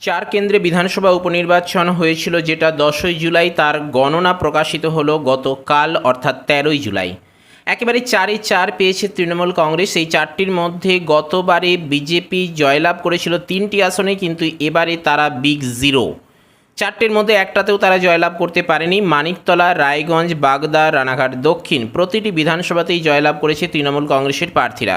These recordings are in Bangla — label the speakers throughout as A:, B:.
A: চার কেন্দ্রে বিধানসভা উপনির্বাচন হয়েছিল যেটা দশই জুলাই, তার গণনা প্রকাশিত হলো গতকাল, অর্থাৎ তেরোই জুলাই। একেবারে চারে চার পেয়েছে তৃণমূল কংগ্রেস। এই চারটির মধ্যে গতবারে বিজেপি জয়লাভ করেছিল তিনটি আসনে, কিন্তু এবারে তারা বিগ জিরো। চারটির মধ্যে একটাতেও তারা জয়লাভ করতে পারেনি। মানিকতলা, রায়গঞ্জ, বাগদা, রানাঘাট, দক্ষিণ প্রতিটি বিধানসভাতেই জয়লাভ করেছে তৃণমূল কংগ্রেসের প্রার্থীরা।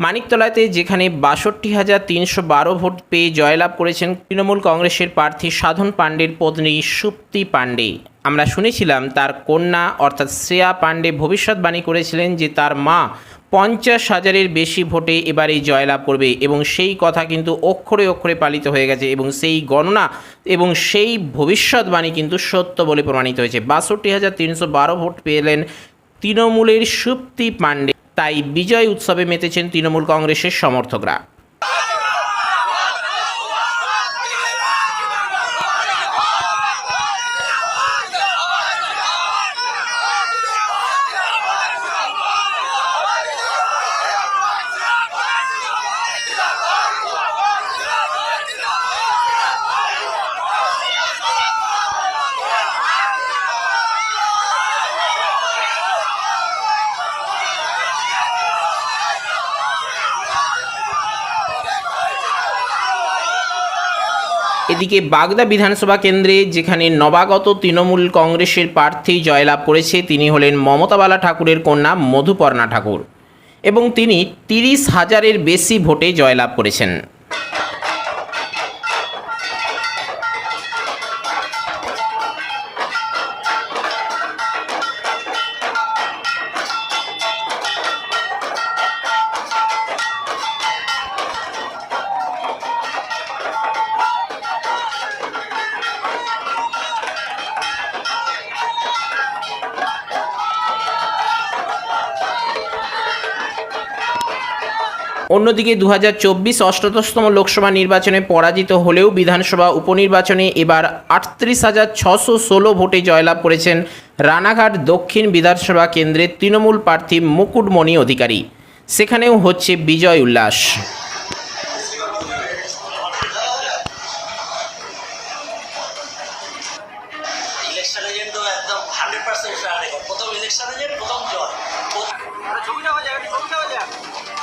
A: মানিকতলাতে যেখানে বাষট্টি হাজার তিনশো বারো ভোট পেয়ে জয়লাভ করেছেন তৃণমূল কংগ্রেসের প্রার্থী সাধন পাণ্ডের পত্নী সুপ্তি পাণ্ডে। আমরা শুনেছিলাম তার কন্যা অর্থাৎ শ্রেয়া পাণ্ডে ভবিষ্যৎবাণী করেছিলেন যে তার মা পঞ্চাশ হাজারের বেশি ভোটে এবারে জয়লাভ করবে এবং সেই কথা কিন্তু অক্ষরে অক্ষরে পালিত হয়ে গেছে এবং সেই গণনা এবং সেই ভবিষ্যৎবাণী কিন্তু সত্য বলে প্রমাণিত হয়েছে। বাষট্টি হাজার তিনশো বারো ভোট পেলেন তৃণমূলের সুপ্তি পাণ্ডে। তাই বিজয় উৎসবে মেতেছেন তৃণমূল কংগ্রেসের সমর্থকরা। এদিকে বাগদা বিধানসভা কেন্দ্রে, যেখানে নবাগত তৃণমূল কংগ্রেসের প্রার্থী জয়লাভ করেছে, তিনি হলেন মমতাবালা ঠাকুরের কন্যা মধুপর্ণা ঠাকুর এবং তিনি তিরিশ হাজারের বেশি ভোটে জয়লাভ করেছেন। অন্যদিকে দু হাজার চব্বিশ অষ্টাদশতম লোকসভা নির্বাচনে পরাজিত হলেও বিধানসভা উপনির্বাচনে এবার আটত্রিশ হাজার ছশো ষোলো ভোটে জয়লাভ করেছেন রানাঘাট দক্ষিণ বিধানসভা কেন্দ্রের তৃণমূল প্রার্থী মুকুটমণি অধিকারী। সেখানেও হচ্ছে বিজয় উল্লাস।
B: ইলেকশন এজেন্ট একদম হান্ড্রেড পার্সেন্ট ফেয়ার প্রথম ইলেকশন প্রথম জয়।
C: ছবিটা হয়ে যাক ছবিটা হয়ে যাক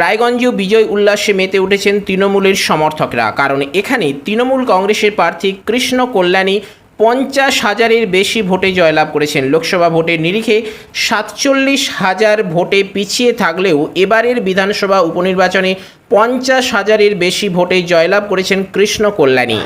A: রায়গঞ্জেও বিজয় উল্লাসে মেতে উঠেছেন তৃণমূলের সমর্থকরা। কারণ এখানে তৃণমূল কংগ্রেসের প্রার্থী কৃষ্ণ কল্যাণী পঞ্চাশ হাজারের বেশি ভোটে জয়লাভ করেছেন। লোকসভা ভোটের নিরিখে সাতচল্লিশ হাজার ভোটে পিছিয়ে থাকলেও এবারের বিধানসভা উপনির্বাচনে পঞ্চাশ হাজারের বেশি ভোটে জয়লাভ করেছেন কৃষ্ণ কল্যাণী।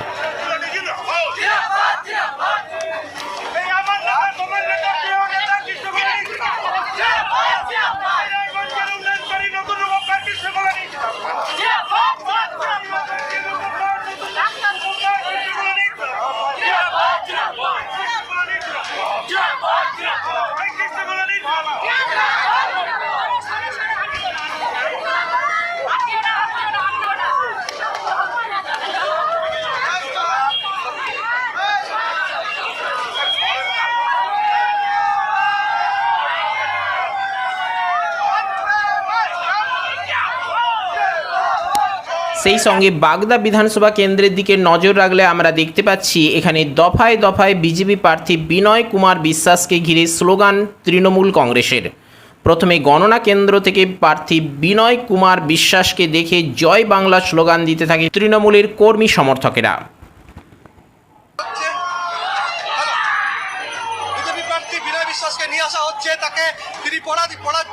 A: সেই সঙ্গে বাগদা বিধানসভা কেন্দ্রের দিকে নজর রাখলে আমরা দেখতে পাচ্ছি, এখানে দফায় দফায় বিজেপি প্রার্থী বিনয় কুমার বিশ্বাসকে ঘিরে স্লোগান তৃণমূল কংগ্রেসের। প্রথমে গণনা কেন্দ্র থেকে প্রার্থী বিনয় কুমার বিশ্বাসকে দেখে জয় বাংলা স্লোগান দিতে থাকে তৃণমূলের কর্মী সমর্থকেরা।
D: তাকে তিনি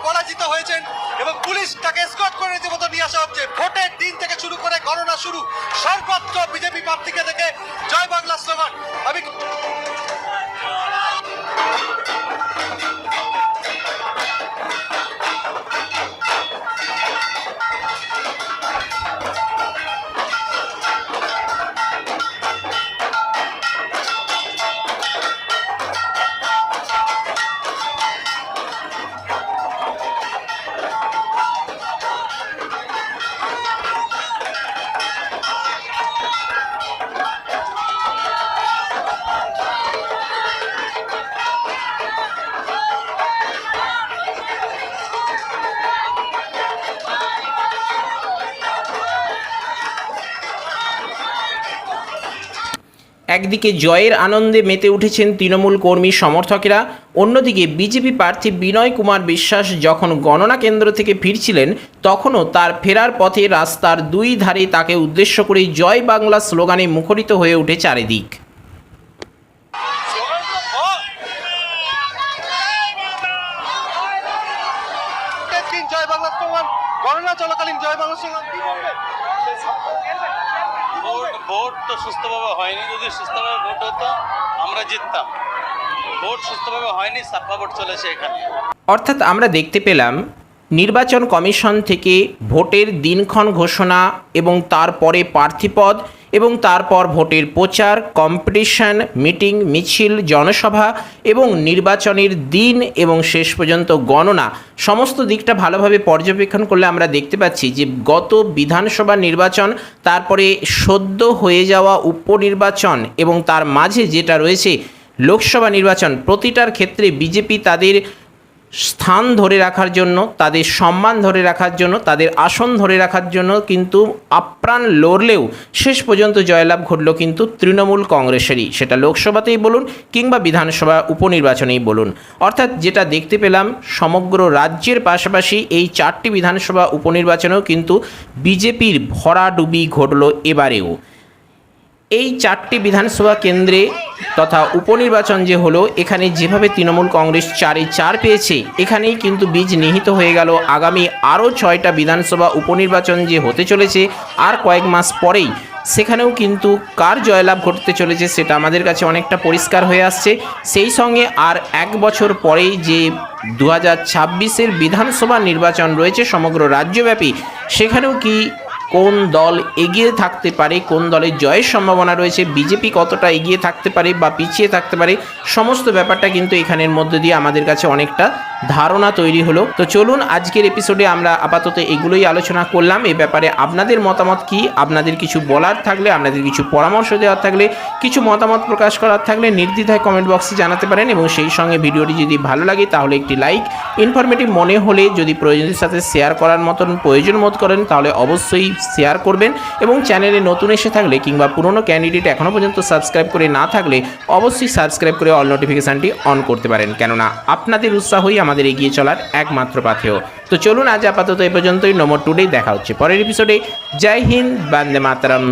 D: পরাজিত হয়েছেন এবং পুলিশ তাকে স্কট করে রীতিমতো নিয়ে আসা হচ্ছে ভোটের দিন থেকে শুরু করে গণনা শুরু। সর্বত্র বিজেপি প্রার্থীকে দেখে জয় বাংলা স্লোগান। আমি
A: একদিকে জয়ের আনন্দে মেতে উঠেছেন তৃণমূল কর্মী সমর্থকেরা, অন্যদিকে বিজেপি প্রার্থী বিনয় কুমার বিশ্বাস যখন গণনা কেন্দ্র থেকে ফিরছিলেন, তখনও তার ফেরার পথে রাস্তার দুই ধারে তাকে উদ্দেশ্য করে জয় বাংলা স্লোগানে মুখরিত হয়ে ওঠে চারিদিক।
D: গণনা চলাকালীন জয় বাংলা স্লোগান
E: ভোট ভোট তো সুস্থভাবে হয়নি। যদি সুস্থভাবে ভোট হতো, আমরা জিততাম। ভোট সুস্থভাবে হয়নি সাফা ভোট চলেছে এখানে।
A: অর্থাৎ আমরা দেখতে পেলাম, নির্বাচন কমিশন থেকে ভোটের দিনক্ষণ ঘোষণা এবং তারপরে প্রার্থীপদ এবং তারপর ভোটের প্রচার, কম্পিটিশন, মিটিং, মিছিল, জনসভা এবং নির্বাচনের দিন এবং শেষ পর্যন্ত গণনা সমস্ত দিকটা ভালোভাবে পর্যবেক্ষণ করলে আমরা দেখতে পাচ্ছি যে গত বিধানসভা নির্বাচন, তারপরে সদ্য হয়ে যাওয়া উপনির্বাচন এবং তার মাঝে যেটা রয়েছে, লোকসভা নির্বাচন প্রতিটার ক্ষেত্রে বিজেপি তাদের স্থান ধরে রাখার জন্য, তাদের সম্মান ধরে রাখার জন্য, তাদের আসন ধরে রাখার জন্য কিন্তু আপ্রাণ লড়লেও শেষ পর্যন্ত জয়লাভ ঘটল কিন্তু তৃণমূল কংগ্রেসেরই। সেটা লোকসভাতেই বলুন কিংবা বিধানসভা উপনির্বাচনেই বলুন। অর্থাৎ যেটা দেখতে পেলাম, সমগ্র রাজ্যের পাশাপাশি এই চারটি বিধানসভা উপনির্বাচনেও কিন্তু বিজেপির ভরাডুবি ঘটল এবারেও। এই চারটি বিধানসভা কেন্দ্রে তথা উপনির্বাচন যে হলো, এখানে যেভাবে তৃণমূল কংগ্রেস চারে চার পেয়েছে, এখানেই কিন্তু বীজ নিহিত হয়ে গেল। আগামী আরও ছয়টা বিধানসভা উপনির্বাচন যে হতে চলেছে, আর কয়েক মাস পরেই সেখানেও কিন্তু কার জয়লাভ ঘটতে চলেছে সেটা আমাদের কাছে অনেকটা পরিষ্কার হয়ে আসছে। সেই সঙ্গে আর এক বছর পরেই যে দু হাজার বিধানসভা নির্বাচন রয়েছে সমগ্র রাজ্যব্যাপী, সেখানেও কি কোন দল এগিয়ে থাকতে পারে, কোন দলের জয়ের সম্ভাবনা রয়েছে, বিজেপি কতটা এগিয়ে থাকতে পারে বা পিছিয়ে থাকতে পারে, সমস্ত ব্যাপারটা কিন্তু এখানের মধ্যে দিয়ে আমাদের কাছে অনেকটা ধারণা তৈরি হলো। তো চলুন আজকের এপিসোডে আমরা আপাতত এগুলোই আলোচনা করলাম। এ ব্যাপারে আপনাদের মতামত কি? আপনাদের কিছু বলার থাকলে, আপনাদের কিছু পরামর্শ দেওয়ার থাকলে, কিছু মতামত প্রকাশ করার থাকলে নির্দ্বিধায় কমেন্ট বক্সে জানাতে পারেন এবং সেই সঙ্গে ভিডিওটি যদি ভালো লাগে, তাহলে একটি লাইক ইনফরমেটিভ মনে হলে যদি প্রয়োজনের সাথে শেয়ার করার মতন প্রয়োজন বোধ করেন, তাহলে অবশ্যই শেয়ার করবেন এবং চ্যানেলে নতুন এসে থাকলে কিংবা পুরনো ক্যান্ডিডেট এখনও পর্যন্ত সাবস্ক্রাইব করে না থাকলে, অবশ্যই সাবস্ক্রাইব করে অল নোটিফিকেশানটি অন করতে পারেন। কেননা আপনাদের উৎসাহই আমাদের এগিয়ে চলার একমাত্র পাথেও তো চলুন আজ আপাতত এ পর্যন্তই। নম্বর টুডেই দেখা হচ্ছে পরের এপিসোডে জয় হিন্দ, বান্দে মাতারাম।